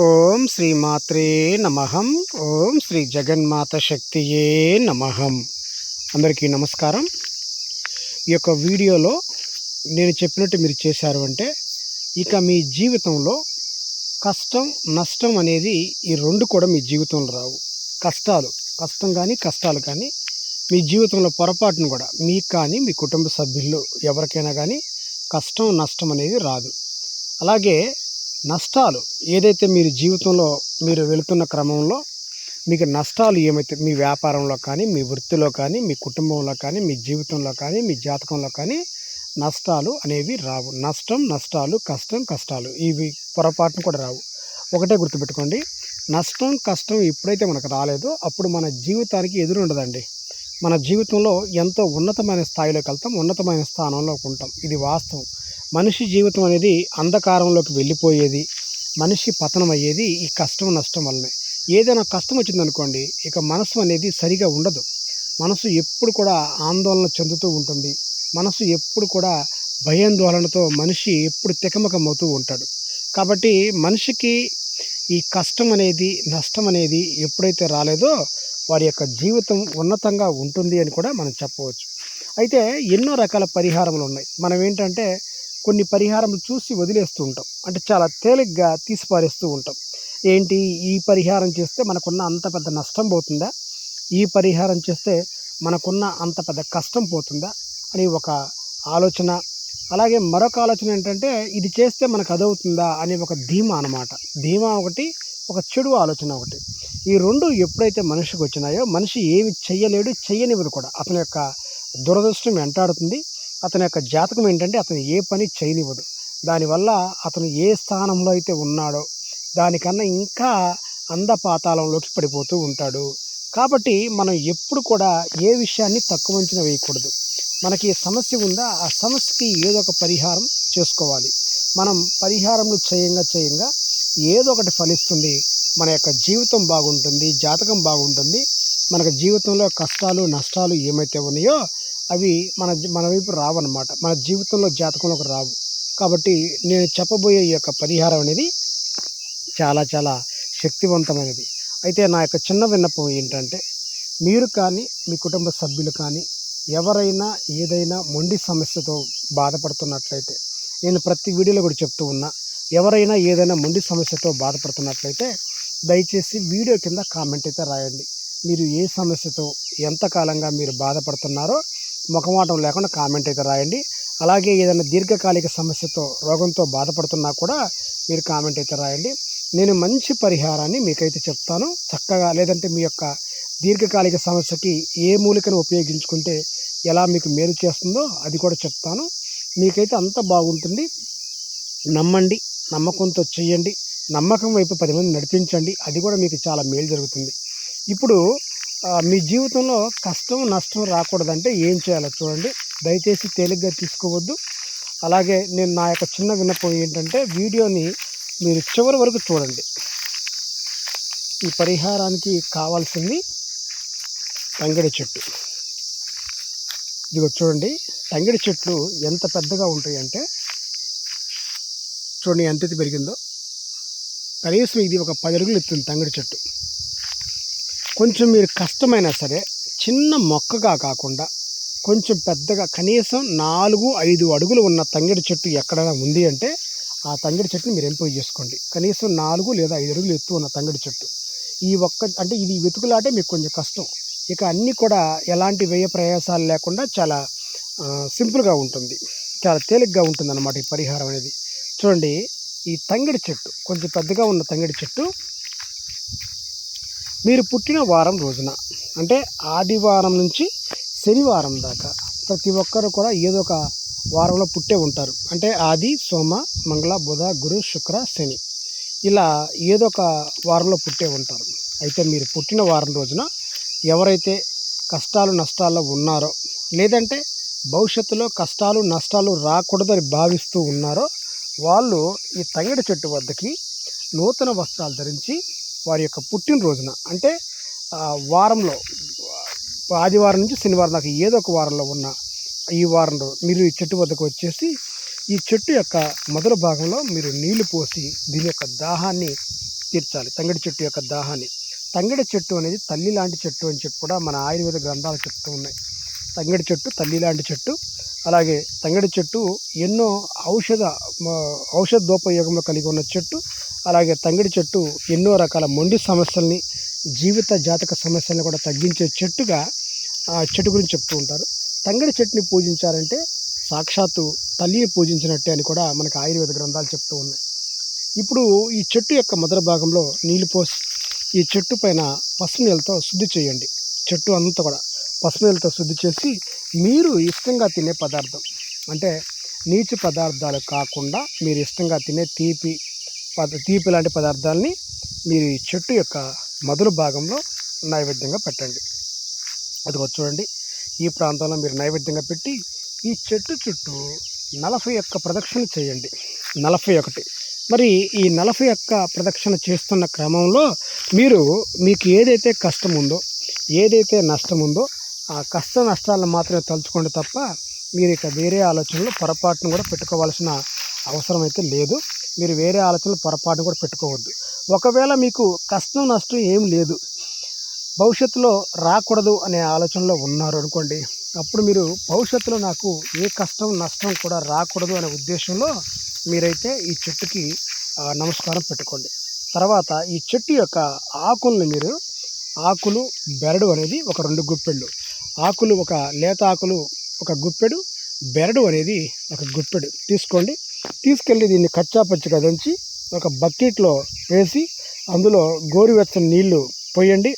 ఓం శ్రీ మాత్రే నమహం ఓం శ్రీ జగన్మాత శక్తియే నమహం అందరికీ నమస్కారం. ఈ యొక్క వీడియోలో నేను చెప్పినట్టు మీరు చేశారు అంటే ఇక మీ జీవితంలో కష్టం నష్టం అనేది ఈ రెండు కూడా మీ జీవితంలో రావు. కష్టాలు కష్టం కానీ కష్టాలు కానీ మీ జీవితంలో పొరపాటును కూడా మీకు కానీ మీ కుటుంబ సభ్యులు ఎవరికైనా కానీ కష్టం నష్టం అనేది రాదు. అలాగే నష్టాలు ఏదైతే మీరు జీవితంలో మీరు వెళుతున్న క్రమంలో మీకు నష్టాలు ఏమైతే మీ వ్యాపారంలో కానీ మీ వృత్తిలో కానీ మీ కుటుంబంలో కానీ మీ జీవితంలో కానీ మీ జాతకంలో కానీ నష్టాలు అనేవి రావు. నష్టం నష్టాలు కష్టం కష్టాలు ఇవి పొరపాటును కూడా రావు. ఒకటే గుర్తుపెట్టుకోండి. నష్టం కష్టం ఎప్పుడైతే మనకు రాలేదో అప్పుడు మన జీవితానికి ఎదురుండదండి మన జీవితంలో ఎంతో ఉన్నతమైన స్థాయిలోకి వెళ్తాం ఉన్నతమైన స్థానంలోకి ఉంటాం. ఇది వాస్తవం. మనిషి జీవితం అనేది అంధకారంలోకి వెళ్ళిపోయేది మనిషి పతనం అయ్యేది ఈ కష్టం నష్టం వల్లనే. ఏదైనా కష్టం వచ్చిందనుకోండి ఇక మనసు అనేది సరిగా ఉండదు. మనసు ఎప్పుడు కూడా ఆందోళన చెందుతూ ఉంటుంది. మనసు ఎప్పుడు కూడా భయాందోళనతో మనిషి ఎప్పుడు తికమకమవుతూ ఉంటాడు. కాబట్టి మనిషికి ఈ కష్టం అనేది నష్టం అనేది ఎప్పుడైతే రాలేదో వారి యొక్క జీవితం ఉన్నతంగా ఉంటుంది అని కూడా మనం చెప్పవచ్చు. అయితే ఎన్నో రకాల పరిహారములు ఉన్నాయి. మనం ఏంటంటే కొన్ని పరిహారములు చూసి వదిలేస్తూ ఉంటాం. అంటే చాలా తేలిగ్గా తీసిపారేస్తూ ఉంటాం. ఏంటి? ఈ పరిహారం చేస్తే మనకున్న అంత పెద్ద నష్టం పోతుందా? ఈ పరిహారం చేస్తే మనకున్న అంత పెద్ద కష్టం పోతుందా? అని ఒక ఆలోచన. అలాగే మరొక ఆలోచన ఏంటంటే ఇది చేస్తే మనకు అదవుతుందా? అనే ఒక ధీమా అనమాట ధీమా ఒకటి ఒక చెడు ఆలోచన ఒకటి. ఈ రెండు ఎప్పుడైతే మనిషికి వచ్చినాయో మనిషి ఏమి చెయ్యలేడు చెయ్యనివ్వదు కూడా. అతని యొక్క దురదృష్టం వెంటాడుతుంది. అతని యొక్క జాతకం ఏంటంటే అతను ఏ పని చేయనివ్వదు దానివల్ల అతను ఏ స్థానంలో అయితే ఉన్నాడో దానికన్నా ఇంకా అందపాతాళంలోకి పడిపోతూ ఉంటాడు. కాబట్టి మనం ఎప్పుడు కూడా ఏ విషయాన్ని తక్కువ అంచనా వేయకూడదు. మనకి సమస్య ఉందా? ఆ సమస్యకి ఏదో ఒక పరిహారం చేసుకోవాలి. మనం పరిహారములు చేయంగా చేయంగా ఏదో ఒకటి ఫలిస్తుంది. మన యొక్క జీవితం బాగుంటుంది జాతకం బాగుంటుంది. మనకు జీవితంలో కష్టాలు నష్టాలు ఏమైతే ఉన్నాయో అవి మన మన వైపు రావన్నమాట. మన జీవితంలో జాతకంలోకి రావు. కాబట్టి నేను చెప్పబోయే ఈ యొక్క పరిహారం అనేది చాలా చాలా శక్తివంతమైనది. అయితే నా యొక్క చిన్న విన్నపం ఏంటంటే మీరు కానీ మీ కుటుంబ సభ్యులు కానీ ఎవరైనా ఏదైనా మొండి సమస్యతో బాధపడుతున్నట్లయితే నేను ప్రతి వీడియోలో కూడా చెప్తూ ఉన్నా ఎవరైనా ఏదైనా మొండి సమస్యతో బాధపడుతున్నట్లయితే దయచేసి వీడియో కింద కామెంట్ అయితే రాయండి. మీరు ఏ సమస్యతో ఎంతకాలంగా మీరు బాధపడుతున్నారో ముఖమాటం లేకుండా కామెంట్ అయితే రాయండి. అలాగే ఏదైనా దీర్ఘకాలిక సమస్యతో రోగంతో బాధపడుతున్నా కూడా మీరు కామెంట్ అయితే రాయండి. నేను మంచి పరిహారాన్ని మీకైతే చెప్తాను. చక్కగా లేదంటే మీ యొక్క దీర్ఘకాలిక సమస్యకి ఏ మూలికను ఉపయోగించుకుంటే ఎలా మీకు మేలు చేస్తుందో అది కూడా చెప్తాను. మీకైతే అంత బాగుంటుంది. నమ్మండి నమ్మకంతో చేయండి. నమ్మకం వైపు పది మంది నడిపించండి. అది కూడా మీకు చాలా మేలు జరుగుతుంది. ఇప్పుడు మీ జీవితంలో కష్టం నష్టం రాకూడదంటే ఏం చేయాలో చూడండి. దయచేసి తేలిగ్గా తీసుకోవద్దు. అలాగే నేను నా యొక్క చిన్న విన్నపం ఏంటంటే వీడియోని మీరు చివరి వరకు చూడండి. ఈ పరిహారానికి కావాల్సింది తంగిడి చెట్టు. ఇదిగో చూడండి తంగిడి చెట్లు ఎంత పెద్దగా ఉంటాయి అంటే చూడండి ఎంత పెరిగిందో. కనీసం ఇది ఒక పది అడుగులు ఎత్తుంది తంగిడి చెట్టు. కొంచెం మీరు కష్టమైనా సరే చిన్న మొక్కగా కాకుండా కొంచెం పెద్దగా కనీసం నాలుగు ఐదు అడుగులు ఉన్న తంగిడి చెట్టు ఎక్కడైనా ఉంది అంటే ఆ తంగిడి చెట్టుని మీరు ఎంపిక చేసుకోండి. కనీసం నాలుగు లేదా ఐదు అడుగులు ఎత్తు ఉన్న తంగిడి చెట్టు. ఈ ఒక్క అంటే ఇది వెతుకులాటే మీకు కొంచెం కష్టం. ఇక అన్నీ కూడా ఎలాంటి వ్యయ ప్రయాసాలు లేకుండా చాలా సింపుల్గా ఉంటుంది. చాలా తేలిగ్గా ఉంటుంది అన్నమాట ఈ పరిహారం అనేది. చూడండి ఈ తంగిడి చెట్టు కొంచెం పెద్దగా ఉన్న తంగిడి చెట్టు మీరు పుట్టిన వారం రోజున అంటే ఆదివారం నుంచి శనివారం దాకా ప్రతి ఒక్కరు కూడా ఏదో ఒక వారంలో పుట్టే ఉంటారు. అంటే ఆది సోమ మంగళ బుధ గురు శుక్ర శని ఇలా ఏదో ఒక వారంలో పుట్టే ఉంటారు. అయితే మీరు పుట్టిన వారం రోజున ఎవరైతే కష్టాలు నష్టాల్లో ఉన్నారో లేదంటే భవిష్యత్తులో కష్టాలు నష్టాలు రాకూడదని భావిస్తూ ఉన్నారో వాళ్ళు ఈ తంగిడి చెట్టు వద్దకి నూతన వస్త్రాలు ధరించి వారి యొక్క పుట్టినరోజున. అంటే వారంలో ఆదివారం నుంచి శనివారం దాకా ఏదో ఒక వారంలో ఉన్న ఈ వారంలో మీరు ఈ చెట్టు వద్దకు వచ్చేసి ఈ చెట్టు యొక్క మొదటి భాగంలో మీరు నీళ్ళు పోసి దీని యొక్క దాహాన్ని తీర్చాలి. తంగడి చెట్టు యొక్క దాహాన్ని. తంగడి చెట్టు అనేది తల్లి లాంటి చెట్టు అని చెప్పి కూడా మన ఆయుర్వేద గ్రంథాలు చెప్తూ ఉన్నాయి. తంగడి చెట్టు తల్లి లాంటి చెట్టు. అలాగే తంగడి చెట్టు ఎన్నో ఔషధ ఔషధ ఔషధోపయోగంలో కలిగి ఉన్న చెట్టు. అలాగే తంగిడి చెట్టు ఎన్నో రకాల మొండి సమస్యల్ని జీవిత జాతక సమస్యలను కూడా తగ్గించే చెట్టుగా ఆ చెట్టు గురించి చెప్తూ ఉంటారు. తంగడి చెట్టుని పూజించారంటే సాక్షాత్తు తల్లిని పూజించినట్టే అని కూడా మనకు ఆయుర్వేద గ్రంథాలు చెప్తూ ఉన్నాయి. ఇప్పుడు ఈ చెట్టు యొక్క మొదల భాగంలో నీళ్ళు పోసి ఈ చెట్టు పైన పసుపు నీళ్ళతో శుద్ధి చేయండి. చెట్టు అంతా కూడా పసుపు నీళ్ళతో శుద్ధి చేసి మీరు ఇష్టంగా తినే పదార్థం. అంటే నీచు పదార్థాలు కాకుండా మీరు ఇష్టంగా తినే తీపి తీపి లాంటి పదార్థాలని మీరు ఈ చెట్టు యొక్క మొదలు భాగంలో నైవేద్యంగా పెట్టండి. అదిగో చూడండి. ఈ ప్రాంతంలో మీరు నైవేద్యంగా పెట్టి ఈ చెట్టు చుట్టూ నలభై ఒక్క ప్రదక్షిణ చేయండి. నలభై ఒకటి. మరి ఈ నలభై ఒక్క ప్రదక్షిణ చేస్తున్న క్రమంలో మీరు మీకు ఏదైతే కష్టం ఉందో ఏదైతే నష్టం ఉందో ఆ కష్ట నష్టాలను మాత్రమే తలుచుకోండి తప్ప మీరు ఇక వేరే ఆలోచనలు పొరపాటును కూడా పెట్టుకోవాల్సిన అవసరం అయితే లేదు. మీరు వేరే ఆలోచనలు పొరపాటు కూడా పెట్టుకోవద్దు. ఒకవేళ మీకు కష్టం నష్టం ఏం లేదు భవిష్యత్తులో రాకూడదు అనే ఆలోచనలో ఉన్నారు అనుకోండి అప్పుడు మీరు భవిష్యత్తులో నాకు ఏ కష్టం నష్టం కూడా రాకూడదు అనే ఉద్దేశంలో మీరైతే ఈ చెట్టుకి నమస్కారం పెట్టుకోండి. తర్వాత ఈ చెట్టు యొక్క ఆకుల్ని మీరు ఆకులు బెరడు అనేది ఒక రెండు గుప్పెళ్ళు ఆకులు ఒక లేత ఆకులు ఒక గుప్పెడు బెరడు అనేది ఒక గుప్పెడు తీసుకోండి. తీసుకెళ్ళి దీన్ని కచ్చా పచ్చిగా దంచి ఒక బకెట్లో వేసి అందులో గోరువెచ్చని నీళ్ళు పోయండి.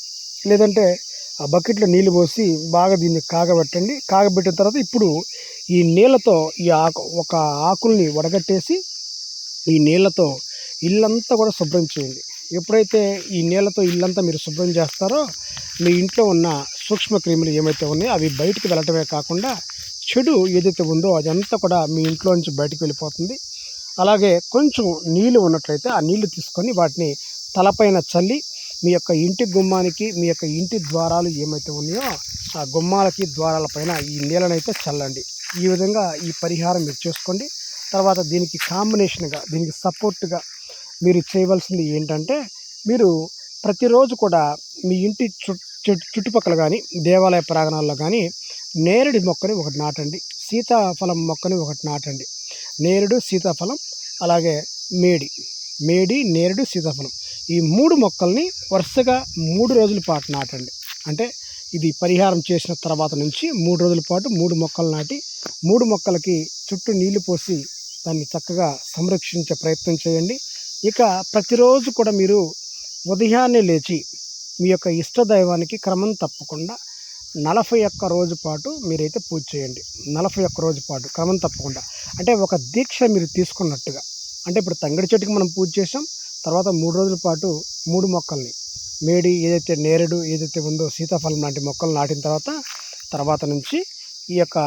లేదంటే ఆ బకెట్లో నీళ్ళు పోసి బాగా దీన్ని కాగబెట్టండి. కాగబెట్టిన తర్వాత ఇప్పుడు ఈ నీళ్ళతో ఈ ఆకు ఒక ఆకుల్ని వడగట్టేసి ఈ నీళ్ళతో ఇల్లంతా కూడా శుభ్రం చేయండి. ఎప్పుడైతే ఈ నీళ్ళతో ఇల్లంతా మీరు శుభ్రం చేస్తారో మీ ఇంట్లో ఉన్న సూక్ష్మ క్రిములు ఏమైతే ఉన్నాయో అవి బయటికి వెళ్ళటమే కాకుండా చెడు ఏదైతే ఉందో అదంతా కూడా మీ ఇంట్లో నుంచి బయటికి వెళ్ళిపోతుంది. అలాగే కొంచెం నీళ్ళు ఉన్నట్లయితే ఆ నీళ్ళు తీసుకొని వాటిని తలపైన చల్లి మీ యొక్క ఇంటి గుమ్మానికి మీ యొక్క ఇంటి ద్వారాలు ఏమైతే ఉన్నాయో ఆ గుమ్మాలకి ద్వారాల పైన ఈ నీళ్ళనైతే చల్లండి. ఈ విధంగా ఈ పరిహారం మీరు చేసుకోండి. తర్వాత దీనికి కాంబినేషన్గా దీనికి సపోర్ట్గా మీరు చేయవలసింది ఏంటంటే మీరు ప్రతిరోజు కూడా మీ ఇంటి చుట్టూ చుట్టుపక్కల కానీ దేవాలయ ప్రాంగణాల్లో కానీ నేరేడు మొక్కని ఒకటి నాటండి. సీతాఫలం మొక్కని ఒకటి నాటండి. నేరేడు సీతాఫలం అలాగే మేడి. మేడి నేరేడు సీతాఫలం. ఈ మూడు మొక్కల్ని వరుసగా మూడు రోజుల పాటు నాటండి. అంటే ఇది పరిహారం చేసిన తర్వాత నుంచి మూడు రోజుల పాటు మూడు మొక్కలు నాటి మూడు మొక్కలకి చుట్టూ నీళ్ళు పోసి దాన్ని చక్కగా సంరక్షించే ప్రయత్నం చేయండి. ఇక ప్రతిరోజు కూడా మీరు ఉదయాన్నే లేచి మీ యొక్క ఇష్ట దైవానికి క్రమం తప్పకుండా నలభై ఒక్క రోజు పాటు మీరైతే పూజ చేయండి. నలభై ఒక్క రోజు పాటు క్రమం తప్పకుండా. అంటే ఒక దీక్ష మీరు తీసుకున్నట్టుగా. అంటే ఇప్పుడు తంగడి చెట్టుకి మనం పూజ చేసాం తర్వాత మూడు రోజుల పాటు మూడు మొక్కల్ని. మేడి ఏదైతే నేరేడు ఏదైతే ఉందో సీతాఫలం లాంటి మొక్కలు నాటిన తర్వాత తర్వాత నుంచి ఈ యొక్క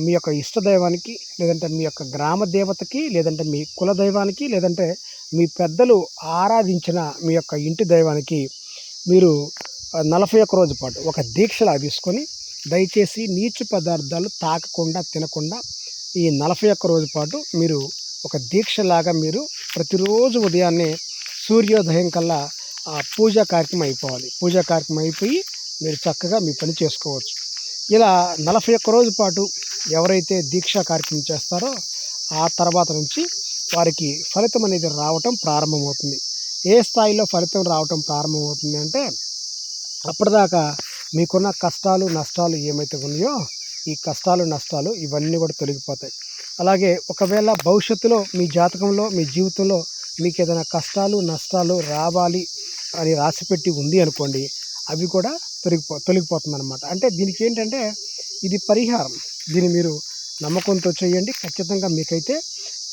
మీ యొక్క ఇష్ట దైవానికి లేదంటే మీ యొక్క గ్రామ దేవతకి లేదంటే మీ కుల దైవానికి లేదంటే మీ పెద్దలు ఆరాధించిన మీ యొక్క ఇంటి దైవానికి మీరు నలభై ఒక్క రోజు పాటు ఒక దీక్షలా తీసుకొని దయచేసి నీచు పదార్థాలు తాకకుండా తినకుండా ఈ నలభై ఒక్క రోజు పాటు మీరు ఒక దీక్షలాగా మీరు ప్రతిరోజు ఉదయాన్నే సూర్యోదయం కల్లా ఆ పూజా కార్యక్రమం అయిపోవాలి. పూజా కార్యక్రమం అయిపోయి మీరు చక్కగా మీ పని చేసుకోవచ్చు. ఇలా నలభై ఒక్క రోజు పాటు ఎవరైతే దీక్షా కార్యక్రమం చేస్తారో ఆ తర్వాత నుంచి వారికి ఫలితం అనేది రావటం ప్రారంభమవుతుంది. ఏ స్థాయిలో ఫలితం రావటం ప్రారంభమవుతుంది అంటే అప్పటిదాకా మీకున్న కష్టాలు నష్టాలు ఏమైతే ఉన్నాయో ఈ కష్టాలు నష్టాలు ఇవన్నీ కూడా తొలగిపోతాయి. అలాగే ఒకవేళ భవిష్యత్తులో మీ జాతకంలో మీ జీవితంలో మీకు ఏదైనా కష్టాలు నష్టాలు రావాలి అని రాసిపెట్టి ఉంది అనుకోండి అవి కూడా తొలగిపో తొలగిపోతుంది అనమాట అంటే దీనికి ఏంటంటే ఇది పరిహారం. దీన్ని మీరు నమ్మకంతో చేయండి. ఖచ్చితంగా మీకైతే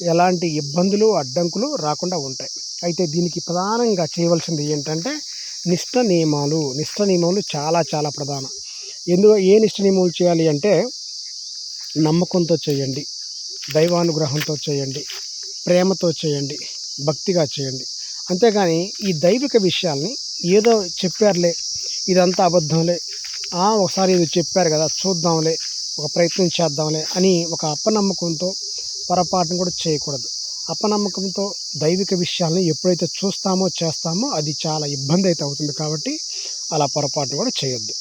ఎలాంటి ఇబ్బందులు అడ్డంకులు రాకుండా ఉంటాయి. అయితే దీనికి ప్రధానంగా చేయవలసింది ఏంటంటే నిష్ట నియమాలు. నిష్ట నియమాలు చాలా చాలా ప్రధానం. ఎందుకు ఏ నిష్ట నియమాలు చేయాలి అంటే నమ్మకంతో చేయండి దైవానుగ్రహంతో చేయండి ప్రేమతో చేయండి భక్తిగా చేయండి. అంతేగాని ఈ దైవిక విషయాల్ని ఏదో చెప్పారులే ఇదంతా అబద్ధంలే ఆ, ఒకసారి ఇది చెప్పారు కదా చూద్దాంలే ఒక ప్రయత్నం చేద్దాంలే అని ఒక అప్పనమ్మకంతో పొరపాటును కూడా చేయకూడదు. అపనమ్మకంతో దైవిక విషయాలను ఎప్పుడైతే చూస్తామో చేస్తామో అది చాలా ఇబ్బంది అయితే అవుతుంది కాబట్టి అలా పొరపాటును కూడా చేయొద్దు.